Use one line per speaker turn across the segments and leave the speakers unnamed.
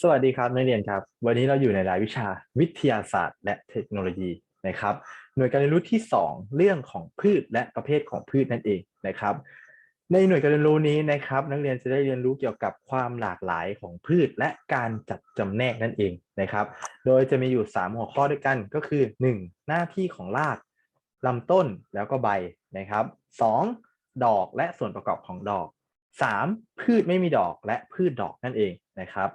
สวัสดีครับนักเรียนครับ วันนี้เราอยู่ในรายวิชาวิทยาศาสตร์ และเทคโนโลยีนะครับ หน่วยการเรียนรู้ที่ 2 เรื่องของพืชและประเภทของพืชนั่นเองนะครับ ในหน่วยการเรียนรู้นี้นะครับ นักเรียนจะได้เรียนรู้เกี่ยวกับความหลากหลายของพืชและการจัดจำแนกนั่นเองนะครับ โดยจะมีอยู่ 3 หัวข้อด้วยกันก็คือ 1. หน้าที่ของรากลำต้นแล้วก็ใบนะครับ 2. ดอกและส่วนประกอบของดอก 3. พืชไม่มีดอกและพืชดอกนั่นเองนะครับ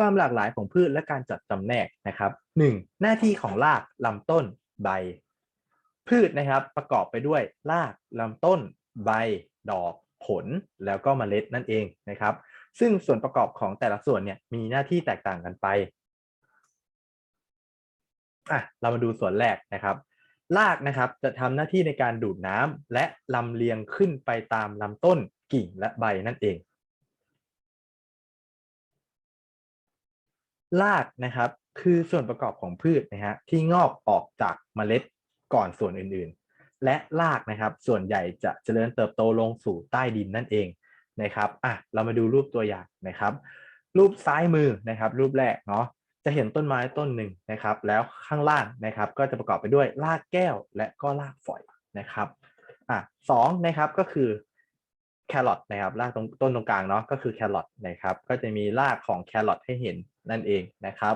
ความหลากหลายของพืชและการจัดจำแนกนะครับ 1. หน้าที่ของรากลำต้นใบ พืชนะครับประกอบไปด้วยรากลำต้น ใบ ดอก ผล แล้วก็เมล็ดนั่นเองนะครับ ซึ่งส่วนประกอบของแต่ละส่วนเนี่ยมีหน้าที่แตกต่างกันไปอะเรามาดูส่วนแรกนะครับรากนะครับจะทำหน้าที่ในการดูดน้ำและลำเลียงขึ้นไปตามลำต้นกิ่งและใบนั่นเอง รากนะครับคือส่วนประกอบของพืชนะฮะที่งอกออกจากเมล็ดก่อนส่วนอื่นๆ และรากนะครับส่วนใหญ่จะเจริญเติบโตลงสู่ใต้ดินนั่นเองนะครับอะเรามาดูรูปตัวอย่างนะครับ รูปซ้ายมือนะครับรูปแรกเนาะจะเห็นต้นไม้ต้นหนึ่งนะครับ แล้วข้างล่างนะครับก็จะประกอบไปด้วยรากแก้วและก็รากฝอยนะครับอะสองนะครับก็คือ แครอทนะครับรากตรงต้นตรงกลางเนาะก็คือแครอทนะครับก็จะมีรากของแครอทให้เห็นนั่นเองนะครับ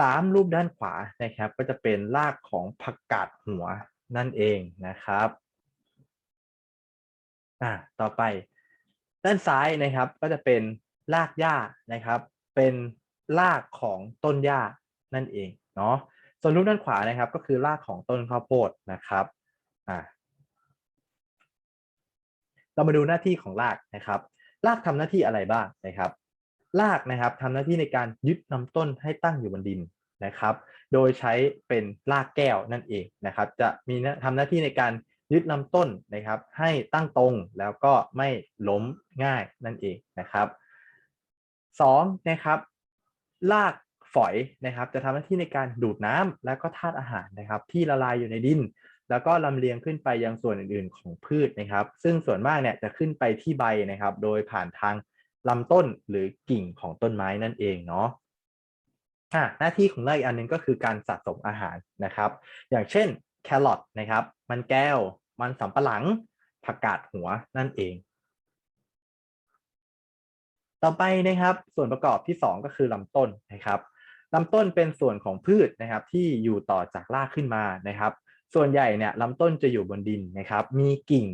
สามรูปด้านขวานะครับ ก็จะเป็นรากของผักกาดหัวนั่นเองนะครับอ่าต่อไป ด้านซ้ายนะครับก็จะเป็นรากหญ้านะครับ เป็นรากของต้นหญ้านั่นเองเนาะส่วนรูปด้านขวานะครับ ก็คือรากของต้นข้าวโพดนะครับอ่า เรามาดูหน้าที่ของรากนะครับ รากทำหน้าที่อะไรบ้างนะครับ รากนะครับทำหน้าที่ในการยึดลำต้นให้ตั้งอยู่บนดินนะครับ โดยใช้เป็นรากแก้วนั่นเองนะครับ จะมีทำหน้าที่ในการยึดลำต้นนะครับ ให้ตั้งตรงแล้วก็ไม่ล้มง่ายนั่นเองนะครับสองนะครับรากฝอยนะครับจะทำหน้าที่ในการดูดน้ำและก็ธาตุอาหารนะครับ ที่ละลายอยู่ในดิน แล้วก็ลำเลียงขึ้นไปยังส่วนอื่นๆของพืชนะครับ ซึ่งส่วนมากเนี่ยจะขึ้นไปที่ใบนะครับ โดยผ่านทางลำต้นหรือกิ่งของต้นไม้นั่นเองเนาะหน้าที่ของรากอีกอันหนึ่งก็คือการสะสมอาหารนะครับ อย่างเช่นแครอทนะครับ มันแก้ว มันสำปะหลัง ผักกาดหัวนั่นเอง ต่อไปนะครับ ส่วนประกอบที่ 2 ก็คือลำต้นนะครับลำต้นเป็นส่วนของพืชนะครับที่อยู่ต่อจากรากขึ้นมานะครับ ส่วนใหญ่เนี่ยลำต้นจะอยู่บนดินนะครับ มีกิ่ง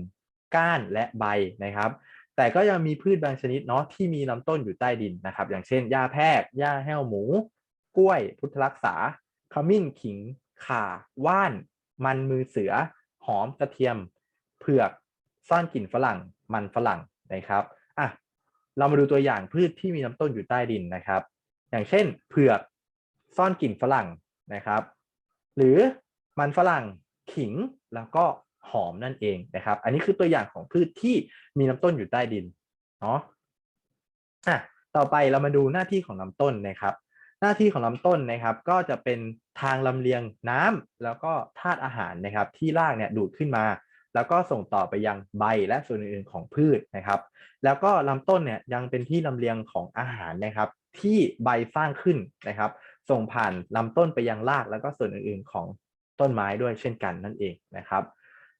ก้านและใบนะครับ แต่ก็ยังมีพืชบางชนิดเนาะที่มีลำต้นอยู่ใต้ดินนะครับ อย่างเช่นหญ้าแพรกหญ้าแห้วหมู กล้วย พุทธรักษา ขมิ้นขิง ข่า ว่าน มันมือเสือ หอมกระเทียม เผือกซ่อนกลิ่นฝรั่ง มันฝรั่งนะครับอะเรามาดูตัวอย่างพืชที่มีลำต้นอยู่ใต้ดินนะครับ อย่างเช่น เผือกซ่อนกลิ่นฝรั่งนะครับ หรือมันฝรั่ง ขิงแล้วก็หอมนั่นเองนะครับ อันนี้คือตัวอย่างของพืชที่มีลำต้นอยู่ใต้ดินเนาะอะต่อไปเรามาดูหน้าที่ของลำต้นนะครับ หน้าที่ของลำต้นนะครับ ก็จะเป็นทางลำเลียงน้ำแล้วก็ธาตุอาหารนะครับ ที่รากเนี่ยดูดขึ้นมา แล้วก็ส่งต่อไปยังใบและส่วนอื่นๆของพืชนะครับ แล้วก็ลำต้นเนี่ยยังเป็นที่ลำเลียงของอาหารนะครับ ที่ใบสร้างขึ้นนะครับ ส่งผ่านลำต้นไปยังรากแล้วก็ส่วนอื่นๆของ ต้นไม้ด้วยเช่นกันนั่นเองนะครับ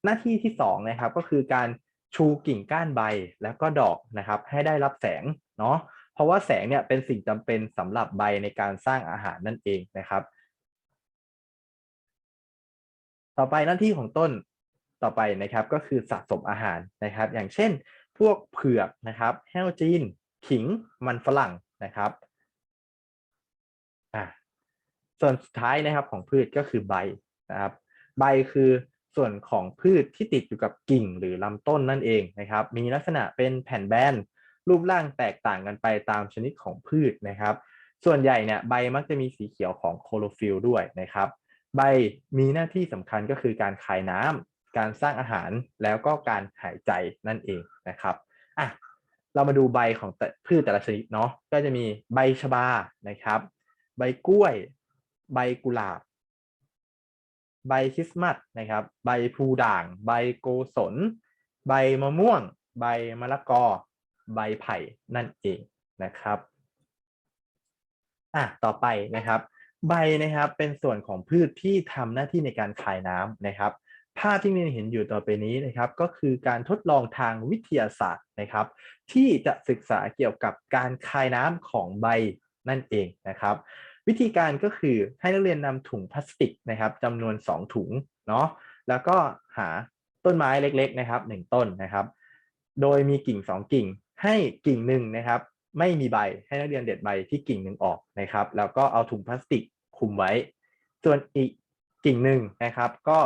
หน้าที่ที่2นะครับก็คือการชูกิ่งก้านใบแล้วก็ดอกนะครับ ให้ได้รับแสงเนาะเพราะว่าแสงเนี่ยเป็นสิ่งจำเป็นสำหรับใบในการสร้างอาหารนั่นเองนะครับ ต่อไปหน้าที่ของต้นต่อไปนะครับก็คือสะสมอาหารนะครับ อย่างเช่น พวกเผือกนะครับแห้วจีน ขิงมันฝรั่งนะครับอ่าส่วนสุดท้ายนะครับของพืชก็คือใบ นะครับใบคือส่วนของพืชที่ติดอยู่กับกิ่งหรือลำต้นนั่นเองนะครับ มีลักษณะเป็นแผ่นแบนรูปร่างแตกต่างกันไปตามชนิดของพืชนะครับ ส่วนใหญ่เนี่ยใบมักจะมีสีเขียวของโคโรฟิลด้วยนะครับ ใบมีหน้าที่สำคัญก็คือการคายน้ำการสร้างอาหารแล้วก็การหายใจนั่นเองนะครับอะเรามาดูใบของพืชแต่ละชนิดเนาะก็จะมีใบชบานะครับ ใบกล้วย ใบกุหลาบ ใบคริสต์มาสนะครับ ใบพลูด่าง ใบโกสน ใบมะม่วง ใบมะละกอ ใบไผ่นั่นเองนะครับอะต่อไปนะครับ ใบนะครับเป็นส่วนของพืชที่ทำหน้าที่ในการคายน้ำนะครับภาพที่มีเห็นอยู่ต่อไปนี้นะครับ ก็คือการทดลองทางวิทยาศาสตร์นะครับ ที่จะศึกษาเกี่ยวกับการคายน้ำของใบนั่นเองนะครับ วิธีการก็คือให้นักเรียนนำถุงพลาสติกนะครับจำนวน 2 ถุงเนาะแล้วก็หาต้นไม้เล็กๆนะครับ1ต้นนะครับ โดยมีกิ่ง 2 กิ่ง ให้กิ่งหนึ่งนะครับ ไม่มีใบให้นักเรียนเด็ดใบที่กิ่งหนึ่งออกนะครับ แล้วก็เอาถุงพลาสติกคลุมไว้ ส่วนอีกกิ่งหนึ่งนะครับ ก็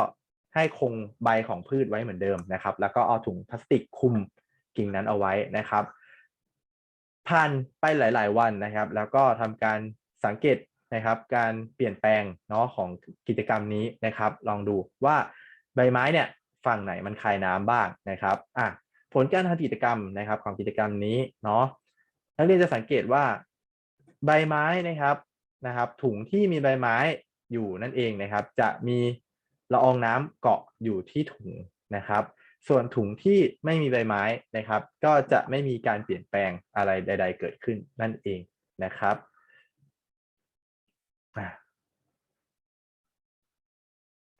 ให้คงใบของพืชไว้เหมือนเดิมนะครับ แล้วก็เอาถุงพลาสติกคลุมกิ่งนั้นเอาไว้นะครับผ่านไปหลาย ๆ วันนะครับ แล้วก็ทำการ สังเกตนะครับการเปลี่ยนแปลงเนาะของกิจกรรมนี้นะครับ ลองดูว่าใบไม้เนี่ยฝั่งไหนมันคายน้ำบ้างนะครับอะผลการทำกิจกรรมนะครับของกิจกรรมนี้เนาะนักเรียนจะสังเกตว่าใบไม้นะครับนะครับ ถุงที่มีใบไม้อยู่นั่นเองนะครับ จะมีละอองน้ำเกาะอยู่ที่ถุงนะครับ ส่วนถุงที่ไม่มีใบไม้นะครับ ก็จะไม่มีการเปลี่ยนแปลงอะไรใด ๆ เกิดขึ้นนั่นเองนะครับ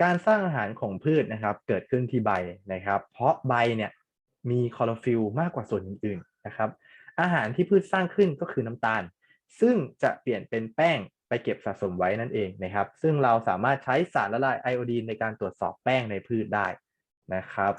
การสร้างอาหารของพืชนะครับ เกิดขึ้นที่ใบนะครับ เพราะใบเนี่ยมีคลอโรฟิลล์มากกว่าส่วนอื่นๆนะครับ อาหารที่พืชสร้างขึ้นก็คือน้ำตาล ซึ่งจะเปลี่ยนเป็นแป้งไปเก็บสะสมไว้นั่นเองนะครับ ซึ่งเราสามารถใช้สารละลายไอโอดีนในการตรวจสอบแป้งในพืชได้นะครับ